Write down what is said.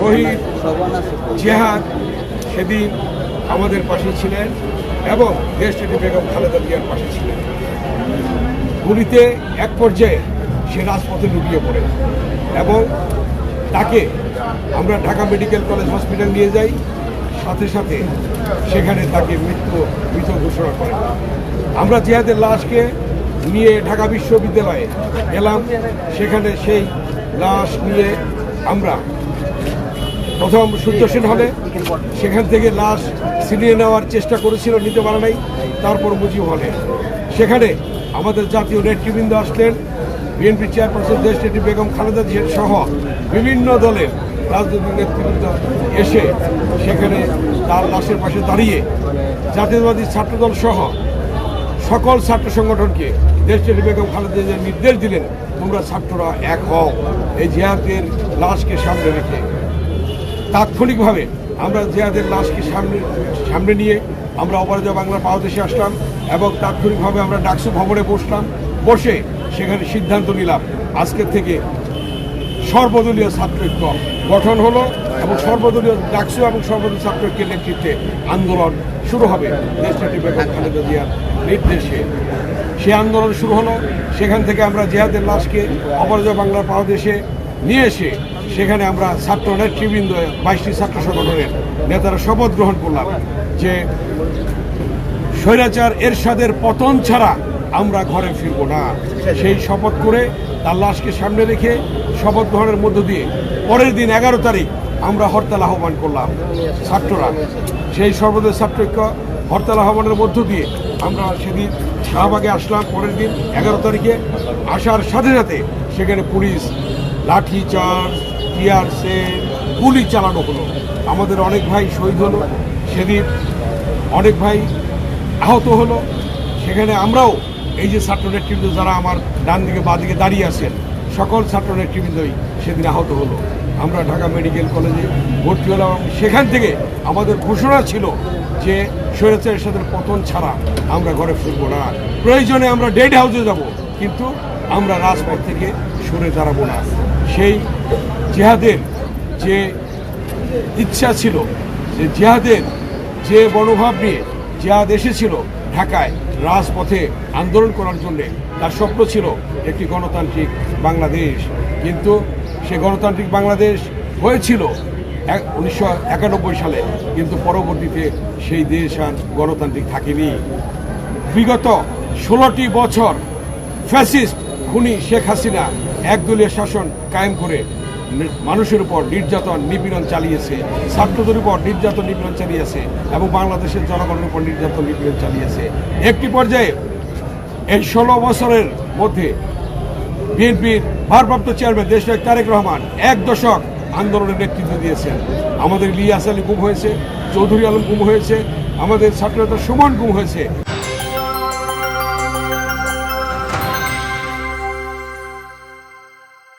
শহীদ জেহাদ সেদিন আমাদের পাশে ছিলেন এবং দেশটি বেগম খালেদা জিয়ার পাশে ছিলেন। গুলিতে এক পর্যায়ে সে রাজপথে লুকিয়ে পড়ে এবং তাকে আমরা ঢাকা মেডিকেল কলেজ হসপিটাল নিয়ে যাই। সাথে সাথে সেখানে তাকে মৃত্যু, মৃত ঘোষণা করে। আমরা জেহাদের লাশকে নিয়ে ঢাকা বিশ্ববিদ্যালয়ে গেলাম। সেখানে সেই লাশ নিয়ে আমরা প্রথম সূর্য সেন হলে সেখান থেকে লাশ ছিনিয়ে নেওয়ার চেষ্টা করেছিল, নিতে পারে নাই। তারপর মুজিব হলে। সেখানে আমাদের জাতীয় নেতৃবৃন্দ আসলেন। বিএনপি চেয়ারপারসন দেশ নেত্রী বেগম খালেদা জিয়ার সহ বিভিন্ন দলের রাজনৈতিক নেতৃবৃন্দ এসে সেখানে তার লাশের পাশে দাঁড়িয়ে জাতীয়তাবাদী ছাত্রদল সহ সকল ছাত্র সংগঠনকে দেশ দেশটির বেগম খালেদা জিয়া নির্দেশ দিলেন, তোমরা ছাত্ররা এক হও। এই জিহাদের লাশকে সামনে রেখে তাৎক্ষণিকভাবে আমরা জিয়াদের লাশকে সামনে সামনে নিয়ে আমরা অপরাজয় বাংলার পাওদেশে আসলাম এবং তাৎক্ষণিকভাবে আমরা ডাকসু ভবনে বসলাম। বসে সেখানে সিদ্ধান্ত নিলাম, আজকের থেকে সর্বদলীয় ছাত্রৈক্য গঠন হলো এবং সর্বদলীয় ডাকসু এবং সর্বদলীয় ছাত্রৈক্যের নেতৃত্বে আন্দোলন শুরু হবে। দেশনেত্রী খালেদা জিয়ার নির্দেশে সে আন্দোলন শুরু হলো। সেখান থেকে আমরা জিহাদের লাশকে অপরাজয় বাংলার পাওদেশে নিয়ে এসে সেখানে আমরা ছাত্র নেতৃবৃন্দ, বাইশটি ছাত্র সংগঠনের নেতারা শপথ গ্রহণ করলাম যে স্বৈরাচার এরশাদের পতন ছাড়া আমরা ঘরে ফিরবো না। সেই শপথ করে তার লাশকে সামনে রেখে শপথ গ্রহণের মধ্য দিয়ে পরের দিন এগারো তারিখ আমরা হরতাল আহ্বান করলাম ছাত্ররা। সেই সর্বদেশ ছাত্রৈক্য হরতাল আহ্বানের মধ্য দিয়ে আমরা সেদিন শাহবাগে আসলাম পরের দিন এগারো তারিখে। আসার সাথে সাথে সেখানে পুলিশ লাঠি চার্জ টিয়ার সেল গুলি চালানো হলো। আমাদের অনেক ভাই শহীদ হলো, সেদিন অনেক ভাই আহত হলো। সেখানে আমরাও এই যে ছাত্র নেতৃবৃন্দ যারা আমার ডান দিকে, বাঁ দিকে দাঁড়িয়ে আছেন, সকল ছাত্র নেতৃবৃন্দই সেদিন আহত হলো। আমরা ঢাকা মেডিকেল কলেজে ভর্তি হলাম সেখান থেকে আমাদের ঘোষণা ছিল যে স্বৈরাচারের সাথে পতন ছাড়া আমরা ঘরে ফিরবো না। প্রয়োজনে আমরা ডেড হাউসে যাব, কিন্তু আমরা রাজপথ থেকে সরে দাঁড়াবো না। সেই জেহাদের যে ইচ্ছা ছিল যে জিহাদের যে মনোভাব নিয়ে জিহাদ এসেছিল ঢাকায় রাজপথে আন্দোলন করার জন্যে, তার স্বপ্ন ছিল একটি গণতান্ত্রিক বাংলাদেশ। কিন্তু সে গণতান্ত্রিক বাংলাদেশ হয়েছিল উনিশশো সালে, কিন্তু পরবর্তীতে সেই দেশ আর গণতান্ত্রিক থাকেনি। বিগত ষোলোটি বছর ফ্যাসিস্ট খুনি শেখ হাসিনা একদলীয় শাসন কায়েম করে মানুষের উপর নির্যাতন, নিপীড়ন চালিয়েছে, ছাত্রদের উপর নির্যাতন, নিপীড়ন চালিয়েছে এবং বাংলাদেশের জনগণের উপর নির্যাতন, নিপীড়ন চালিয়েছে। একটি পর্যায়ে এই ষোলো বছরের মধ্যে বিএনপির ভারপ্রাপ্ত চেয়ারম্যান দেশনায়ক তারেক রহমান এক দশক আন্দোলনের নেতৃত্ব দিয়েছেন। আমাদের লিয়াস আলী গুম হয়েছে, চৌধুরী আলম গুম হয়েছে, আমাদের ছাত্রনেতা সুমন গুম হয়েছে।